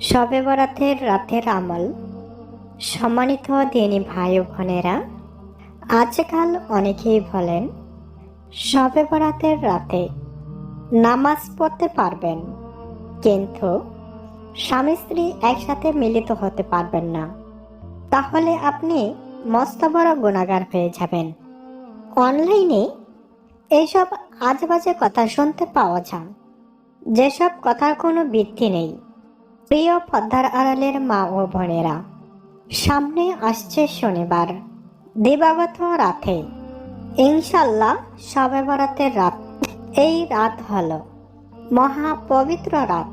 শবে বরাতের রাতের আমল। সম্মানিত দিনী ভাই বোনেরা, আজকাল অনেকেই বলেন শবে বরাতের রাতে নামাজ পড়তে পারবেন, কিন্তু স্বামী স্ত্রী একসাথে মিলিত হতে পারবেন না। তাহলে আপনি মস্ত বড় গুণাগার হয়ে যাবেন। অনলাইনে এইসব আজেবাজে কথা শুনতে পাওয়া যায়। যেসব কথার কোনো ভিত্তি নেই। প্রিয় পদ্মার আড়ালের মা ও বোনেরা, সামনে আসছে শনিবার, দিবাগত রাতে। ইনশাল্লাহ সবে বরাতের রাত, এই রাত হলো মহা পবিত্র রাত।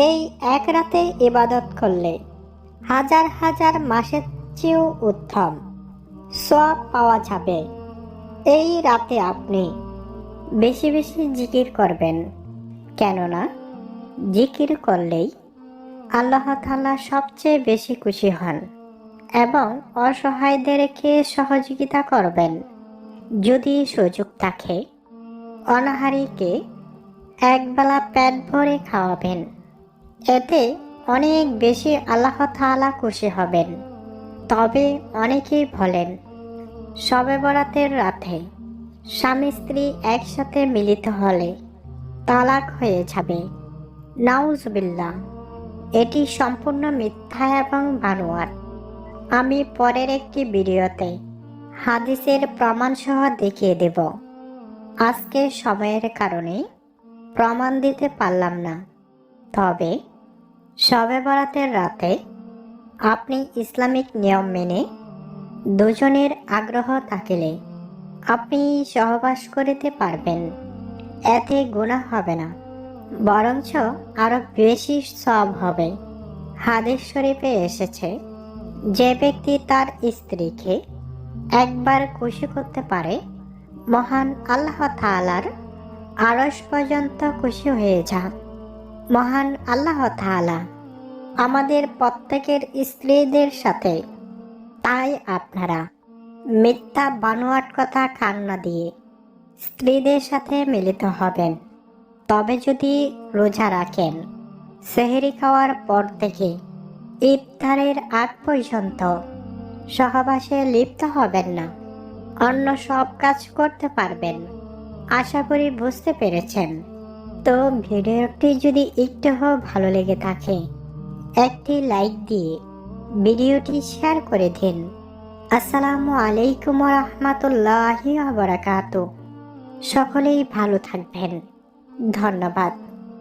এই এক রাতে ইবাদত করলে হাজার হাজার মাসের চেয়েও উত্তম সব পাওয়া যাবে। এই রাতে আপনি বেশি বেশি জিকির করবেন। কেননা জিকির করলেই আল্লাহ তাআলা সবচেয়ে বেশি খুশি হন এবং অসহায়দেরকে সহযোগিতা করবেন। যদি সুযোগ থাকে, অনাহারীকে একবেলা পেট ভরে খাওয়াবেন। এতে অনেক বেশি আল্লাহ তাআলা খুশি হবেন। তবে অনেকেই বলেন শবে বরাতের রাতে স্বামী স্ত্রী একসাথে মিলিত হলে তালাক হয়ে যাবে। নাউজবিল্লা এটি সম্পূর্ণ মিথ্যা এবং বানোয়ার আমি পরের একটি ভিডিওতে হাদিসের প্রমাণসহ দেখিয়ে দেব। আজকে সময়ের কারণে প্রমাণ দিতে পারলাম না। তবে শবে বরাতের রাতে আপনি ইসলামিক নিয়ম মেনে দুজনের আগ্রহ থাকিলে আপনি সহবাস করিতে পারবেন। এতে গুণা হবে না। বরঞ্চ আরও বেশি সব হবে। হাদিস শরীফে এসেছে। যে ব্যক্তি তার স্ত্রীকে একবার খুশি করতে পারে, মহান আল্লাহ তাআলার আড়স পর্যন্ত খুশি হয়ে যান। মহান আল্লাহ তাআলা আমাদের প্রত্যেকের স্ত্রীদের সাথে, তাই আপনারা মিথ্যা বানোয়াট কথা কান্না দিয়ে স্ত্রীদের সাথে মিলিত হবেন। তবে যদি রোজা রাখেন, সেহেরি খাওয়ার পর থেকে ইফতারের আগ পর্যন্ত সহবাসে লিপ্ত হবেন না। অন্য সব কাজ করতে পারবেন। আশা করি বুঝতে পেরেছেন। তো ভিডিওটি যদি একটু ভালো লেগে থাকে, একটি লাইক দিয়ে ভিডিওটি শেয়ার করে দিন। আসসালামু আলাইকুম রহমতুল্লাহি বারাকাতু সকলেই ভালো থাকবেন। ধন্যবাদ